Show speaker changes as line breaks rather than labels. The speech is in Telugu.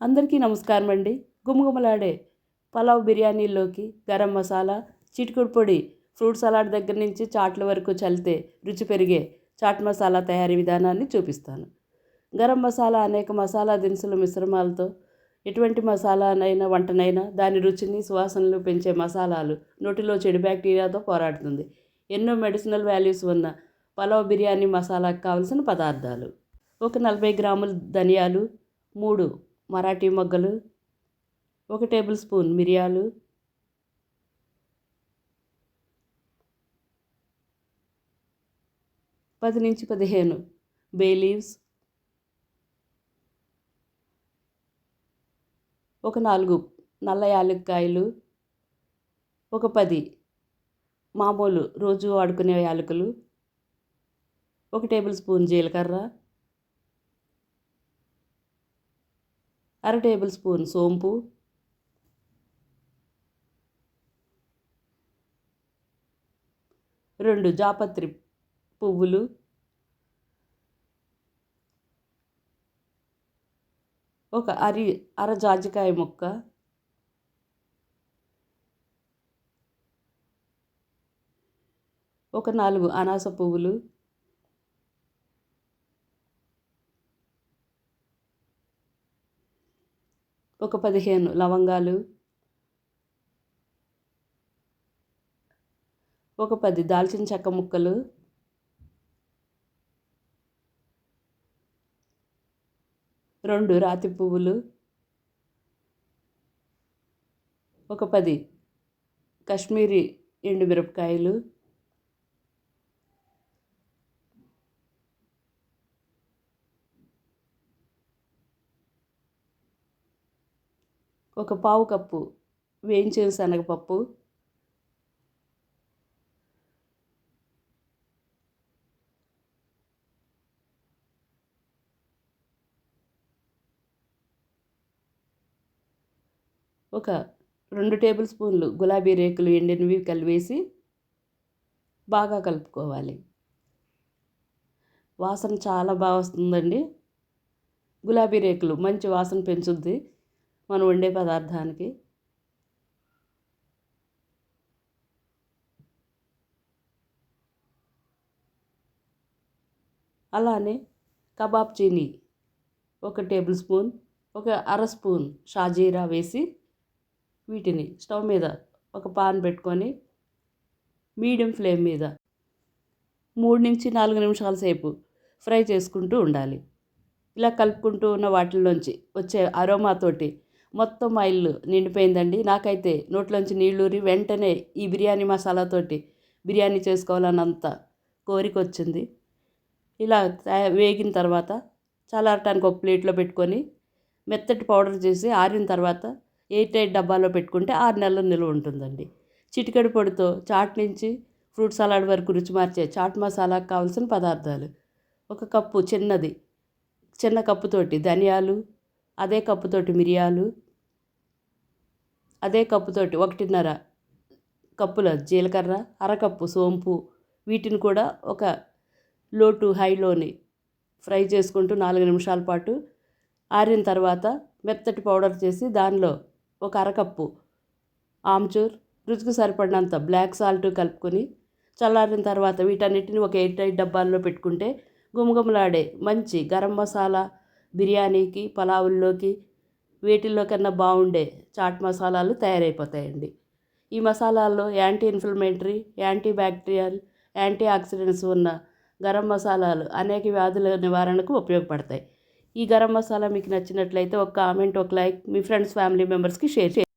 అందరికీ నమస్కారం అండి. గుమగుమలాడే పలావ్ బిర్యానీలోకి గరం మసాలా చిటికుడు పొడి ఫ్రూట్ సలాడ్ దగ్గర నుంచి చాట్ల వరకు చల్లితే రుచి పెరిగే చాట్ మసాలా తయారీ విధానాన్ని చూపిస్తాను. గరం మసాలా అనేక మసాలా దినుసుల మిశ్రమాలతో ఎటువంటి మసాలానైనా వంటనైనా దాని రుచిని సువాసనలు పెంచే మసాలాలు నోటిలో చెడు బ్యాక్టీరియాతో పోరాడుతుంది. ఎన్నో మెడిసినల్ వాల్యూస్ ఉన్న పలావ్ బిర్యానీ మసాలాకు కావలసిన పదార్థాలు. ఒక నలభై గ్రాముల ధనియాలు మూడు మరాఠీ మొగ్గలు ఒక టేబుల్ స్పూన్ మిరియాలు పది నుంచి పదిహేను బే లీవ్స్ ఒక నాలుగు నల్ల యాలక్కాయలు ఒక పది మామూలు రోజు వాడుకునే యాలకులు ఒక టేబుల్ స్పూన్ జీలకర్ర అర టేబుల్ స్పూన్ సోంపు. రెండు జాపత్రి పువ్వులు. ఒక అరి అర జాజికాయ ముక్క. ఒక నాలుగు అనాస పువ్వులు. ఒక పదిహేను. లవంగాలు. ఒక పది. దాల్చిన చెక్క ముక్కలు. రెండు రాతి పువ్వులు. ఒక పది. కాశ్మీరీ ఎండుమిరపకాయలు ఒక పావు కప్పు వేయించిన శనగపప్పు. ఒక రెండు టేబుల్ స్పూన్లు గులాబీ రేకులు ఎండినవి కలిపేసి బాగా కలుపుకోవాలి. వాసన చాలా బాగా వస్తుందండి. గులాబీ రేకులు మంచి వాసన పెంచుద్ది. మనం వండే పదార్థానికి. అలానే కబాబ్ చీనీ ఒక టేబుల్ స్పూన్ ఒక అర స్పూన్ షాజీరా వేసి వీటిని స్టవ్ మీద ఒక పాన్ పెట్టుకొని మీడియం ఫ్లేమ్ మీద మూడు నుంచి నాలుగు నిమిషాల సేపు ఫ్రై చేసుకుంటూ ఉండాలి. ఇలా కలుపుకుంటూ ఉన్న వాటిల్లోంచి వచ్చే అరోమాతోటి మొత్తం మా ఇల్లు నిండిపోయిందండి. నాకైతే నోట్లోంచి నీళ్ళూరి వెంటనే ఈ బిర్యానీ మసాలాతోటి బిర్యానీ చేసుకోవాలన్నంత కోరిక వచ్చింది ఇలా వేగిన తర్వాత చల్లారటానికి ఒక ప్లేట్లో పెట్టుకొని మెత్తటి పౌడర్ చేసి ఆరిన తర్వాత ఎయిట్ ఎయిట్ డబ్బాలో పెట్టుకుంటే ఆరు నెలలు నిల్వ ఉంటుందండి. చిటికెడు పొడితో చాట్ నుంచి ఫ్రూట్ సలాడ్ వరకు రుచి మార్చే చాట్ మసాలాకు కావాల్సిన పదార్థాలు. ఒక కప్పు చిన్నది చిన్న కప్పుతోటి ధనియాలు అదే కప్పుతోటి మిరియాలు అదే కప్పుతోటి ఒకటిన్నర కప్పుల జీలకర్ర అరకప్పు సోంపు వీటిని కూడా ఒక లో టు హైలోని ఫ్రై చేసుకుంటూ నాలుగు నిమిషాల పాటు ఆరిన తర్వాత మెత్తటి పౌడర్ చేసి దానిలో ఒక అరకప్పు ఆమ్చూర్ రుచికి సరిపడినంత బ్లాక్ సాల్ట్ కలుపుకొని చల్లారిన తర్వాత వీటన్నిటిని ఒక ఎయిట్ ఎయిట్ డబ్బాల్లో పెట్టుకుంటే గుమగుమలాడే మంచి గరం మసాలా బిర్యానీకి పలావుల్లోకి వీటిల్లో కన్నా బాగుండే చాట్ మసాలాలు తయారైపోతాయండి. ఈ మసాలాల్లో anti inflammatory anti bacterial antioxidants ఉన్న గరం మసాలాలు అనేక వ్యాధుల నివారణకు ఉపయోగపడతాయి. ఈ గరం మసాలా మీకు నచ్చినట్లయితే ఒక కామెంట్ ఒక లైక్ మీ ఫ్రెండ్స్ ఫ్యామిలీ మెంబర్స్కి షేర్ చేయండి.